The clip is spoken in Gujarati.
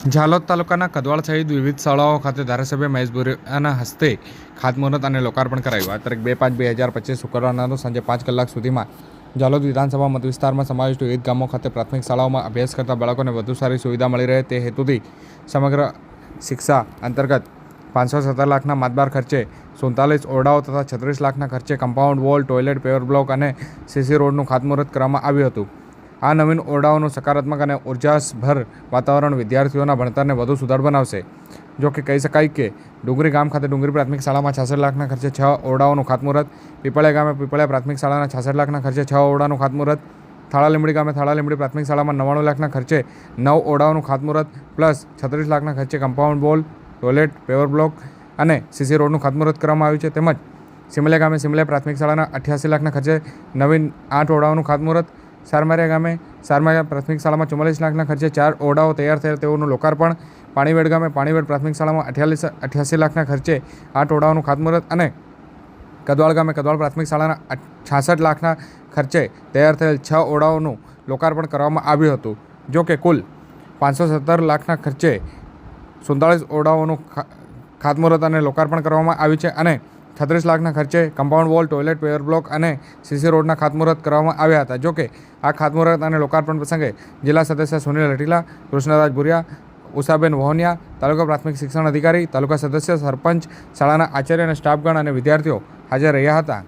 ઝાલોદ તાલુકાના કદવાળ સહિત વિવિધ શાળાઓ ખાતે ધારાસભ્ય મહેશ ભુરિયાના હસ્તે ખાતમુહૂર્ત અને લોકાર્પણ કરાયું. આ તારીખ બે પાંચ બે હજાર પચીસ શુક્રવારના સાંજે પાંચ કલાક સુધીમાં ઝાલોદ વિધાનસભા મત વિસ્તારમાં સમાવિષ્ટ વિવિધ ગામો ખાતે પ્રાથમિક શાળાઓમાં અભ્યાસ કરતા બાળકોને વધુ સારી સુવિધા મળી રહે તે હેતુથી સમગ્ર શિક્ષા અંતર્ગત પાંચસો સત્તર લાખના માતબાર ખર્ચે સુડતાલીસ ઓરડાઓ તથા છત્રીસ લાખના ખર્ચે compound wall, toilet paver block અને સીસી રોડનું ખાતમુહૂર્ત કરવામાં આવ્યું હતું. આ નવીન ઓરડાઓનું સકારાત્મક અને ઉર્જાસભર વાતાવરણ વિદ્યાર્થીઓના ભણતરને વધુ સુધાર બનાવશે. જો કે કહી શકાય કે ડુંગરી ગામ ખાતે ડુંગરી પ્રાથમિક શાળામાં છાસઠ લાખના ખર્ચે છ ઓરડાઓનું ખાતમુહૂર્ત, પીપળિયા ગામે પીપળિયા પ્રાથમિક શાળાના છાસઠ લાખના ખર્ચે છ ઓરડાનું ખાતમુહૂર્ત થાળા લીંબડી ગામે થાળા લીમડી પ્રાથમિક શાળામાં નવ્વાણું લાખના ખર્ચે નવ ઓરડાઓનું ખાતમુહૂર્ત, પ્લસ છત્રીસ લાખના ખર્ચે compound wall, toilet, paver block અને સીસી રોડનું ખાતમુહૂર્ત કરવામાં આવ્યું છે. તેમજ સિમલિયા ગામે સિમલિયા પ્રાથમિક શાળાના અઠ્યાસી લાખના ખર્ચે નવીન આઠ ઓરડાઓનું ખાતમુહૂર્ત સારમારિયા ગામે સારમારિયા પ્રાથમિક શાળામાં ચુમ્માલીસ લાખના ખર્ચે ચાર ઓરડાઓ તૈયાર થયા તેઓનું લોકાર્પણ. પાણીવેડ ગામે પાણીવેડ પ્રાથમિક શાળામાં અઠ્યાલીસ, અઠ્યાસી લાખના ખર્ચે આઠ ઓરડાઓનું ખાતમુહૂર્ત અને કદવાળ ગામે કદવાળ પ્રાથમિક શાળાના છાસઠ લાખના ખર્ચે તૈયાર થયેલ છ ઓરડાઓનું લોકાર્પણ કરવામાં આવ્યું હતું. જો કે કુલ પાંચસો સત્તર લાખના ખર્ચે સુડતાલીસ ઓરડાઓનું ખાતમુહૂર્ત અને લોકાર્પણ કરવામાં આવ્યું છે અને છત્રીસ લાખના ખર્ચે compound wall toilet paver block અને સીસી રોડના ખાતમુહૂર્ત કરવામાં આવ્યા હતા. જોકે, આ ખાતમુહૂર્ત અને લોકાર્પણ પ્રસંગે જિલ્લા સદસ્ય સુનિલ હટીલા કૃષ્ણરાજ ભુરિયા, ઉષાબેન વહોનિયા, તાલુકા પ્રાથમિક શિક્ષણ અધિકારી, તાલુકા સદસ્ય, સરપંચ, શાળાના આચાર્ય અને સ્ટાફગણ અને વિદ્યાર્થીઓ હાજર રહ્યા હતા.